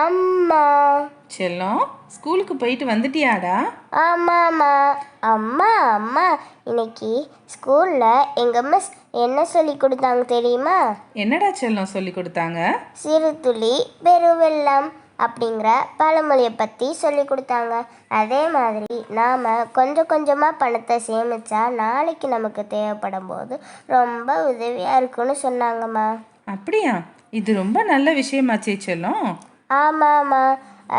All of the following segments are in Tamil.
அம்மா. செல்லம் ஸ்கூலுக்கு போயிட்டு வந்துட்டியாடா? ஆமாம்மா. அம்மா அம்மா. இன்னைக்கு ஸ்கூலில் எங்கள் மிஸ் என்ன சொல்லி கொடுத்தாங்க தெரியுமா? என்னடா செல்லம் சொல்லி கொடுத்தாங்க? சிறு துளி பெருவெள்ளம் அப்படிங்கிற பழமொழியை பற்றி சொல்லி கொடுத்தாங்க. அதே மாதிரி நாம் கொஞ்சம் கொஞ்சமாக பணத்தை சேமிச்சா நாளைக்கு நமக்கு தேவைப்படும் போது ரொம்ப உதவியாக இருக்குன்னு சொன்னாங்கம்மா. அப்படியா? இது ரொம்ப நல்ல விஷயமாச்சே செல்லம். ஆமாம்மா.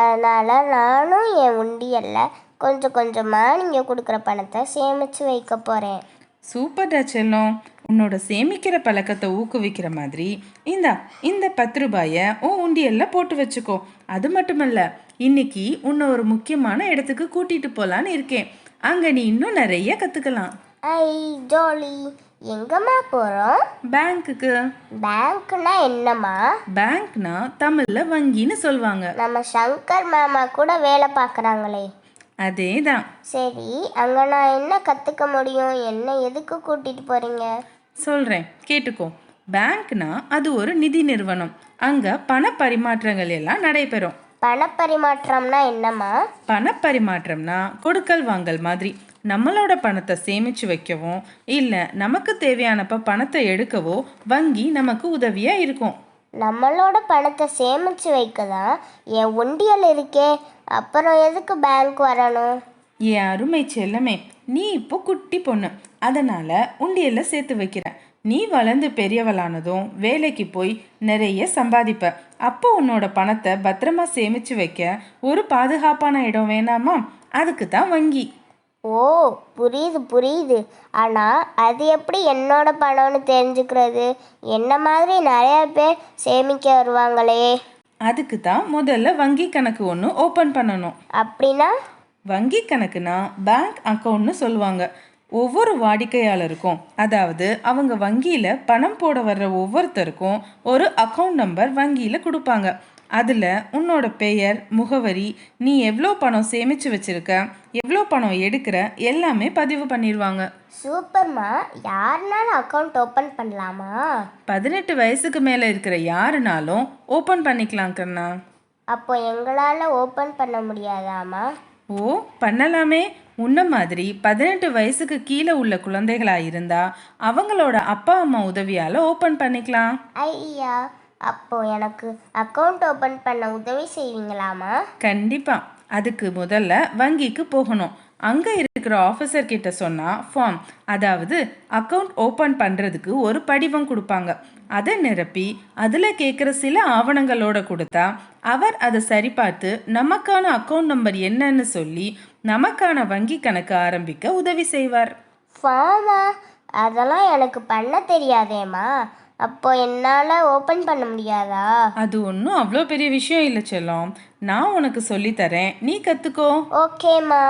அதனால் நானும் என் உண்டியலில் கொஞ்சம் கொஞ்சமாக நீங்கள் கொடுக்குற பணத்தை சேமித்து வைக்க போகிறேன் சூப்பர்டா செல்லம். உன்னோட சேமிக்கிற பழக்கத்தை ஊக்குவிக்கிற மாதிரி இந்தா இந்த பத்து ரூபாயை உன் உண்டியல்ல போட்டு வச்சுக்கோ. அது மட்டுமல்ல இன்னைக்கு உன்னை ஒரு முக்கியமான இடத்துக்கு கூட்டிட்டு போலான்னு இருக்கேன். அங்க நீ இன்னும் நிறைய கத்துக்கலாம். ஐ ஜாலி. எங்கம்மா போகிறோம் பேங்க்குக்கு பேங்க்னா என்னம்மா? பேங்க்னா தமிழ்ல வங்கின்னு சொல்லுவாங்க நம்ம சங்கர் மாமா கூட வேலை பார்க்குறாங்களே. அதே தான் சரி அங்கே நான் என்ன கற்றுக்க முடியும்? என்ன எதுக்கு கூட்டிகிட்டு போகிறீங்க சொல்றேன் கேட்டுக்கோ. பேங்க்னா அது ஒரு நிதி நிறுவனம். அங்க பண பரிமாற்றங்கள் எல்லாம் நடைபெறும். பணப்பரிமாற்றம்னா என்னம்மா? பணப்பரிமாற்றம்னா கொடுக்கல் வாங்கல் மாதிரி. நம்மளோட பணத்தை சேமிச்சு வைக்கவும் இல்லை நமக்கு தேவையானப்ப பணத்தை எடுக்கவோ வங்கி நமக்கு உதவியா இருக்கும். நம்மளோட பணத்தை சேமித்து வைக்க தான் என் உண்டியல் இருக்கே. அப்புறம் எதுக்கு பேங்க் வரணும்? என் அருமை செல்லமே நீ இப்போ குட்டி பொண்ணு. அதனால உண்டியல்ல சேர்த்து வைக்கிற. நீ வளர்ந்து பெரியவளானதும் வேலைக்கு போய் நிறைய சம்பாதிப்ப. அப்போ உன்னோட பணத்தை பத்திரமா சேமிச்சு வைக்க ஒரு பாதுகாப்பான இடம் வேணாமா? அதுக்கு தான் வங்கி. ஓ புரியுது புரியுது. ஆனால் அது எப்படி என்னோட பணம்னு தெரிஞ்சுக்கிறது? என்ன மாதிரி நிறைய பேர் சேமிக்க வருவாங்களே? அதுக்கு தான் முதல்ல வங்கி கணக்கு ஒன்று ஓப்பன் பண்ணணும். அப்படின்னா? வங்கி கணக்குனா பேங்க் அக்கவுண்ட்னு சொல்லுவாங்க. ஒவ்வொரு வாடிக்கையாளருக்கும் அதாவது அவங்க வங்கியில் பணம் போட வர்ற ஒவ்வொருத்தருக்கும் ஒரு அக்கவுண்ட் நம்பர் வங்கியில் கொடுப்பாங்க. அதில் உன்னோட பெயர் முகவரி நீ எவ்வளோ பணம் சேமித்து வச்சிருக்க எவ்வளோ பணம் எடுக்கிற எல்லாமே பதிவு பண்ணிடுவாங்க சூப்பர்மா. யாருனாலும் அக்கௌண்ட் ஓப்பன் பண்ணலாமா? பதினெட்டு வயசுக்கு மேலே இருக்கிற யாருனாலும் ஓப்பன் பண்ணிக்கலாம் கண்ணா. அப்போ எங்களால் ஓப்பன் பண்ண முடியாதாம்மா? ஓ பண்ணலாமே. உன்ன மாதிரி பதினெட்டு வயசுக்கு கீழே உள்ள குழந்தைகளா இருந்தா அவங்களோட அப்பா அம்மா உதவியால ஓபன் பண்ணிக்கலாம். ஐயா அப்போ எனக்கு அக்கௌண்ட் ஓப்பன் பண்ண உதவி செய்வீங்களாமா கண்டிப்பா. அதுக்கு முதல்ல வங்கிக்கு போகணும். அங்க இருக்கிற ஆஃபீஸர் கிட்ட சொன்னா ஃபார்ம் அதாவது அக்கவுண்ட் ஓபன் பண்றதுக்கு ஒரு படிவம் கொடுப்பாங்க. அதை நிரப்பி அதுல கேட்குற சில ஆவணங்களோட கொடுத்தா அவர் அதை சரிபார்த்து நமக்கான அக்கவுண்ட் நம்பர் என்னன்னு சொல்லி நமக்கான வங்கி கணக்கு ஆரம்பிக்க உதவி செய்வார். ஃபார்மா அதெல்லாம் எனக்கு பண்ண தெரியாதேம்மா. அப்போ என்னால் ஓப்பன் பண்ண முடியாதா? அது ஒன்றும் அவ்வளோ பெரிய விஷயம் இல்லை செல்லம். நான் உனக்கு சொல்லித்தரேன் நீ கற்றுக்கோ ஓகேம்மா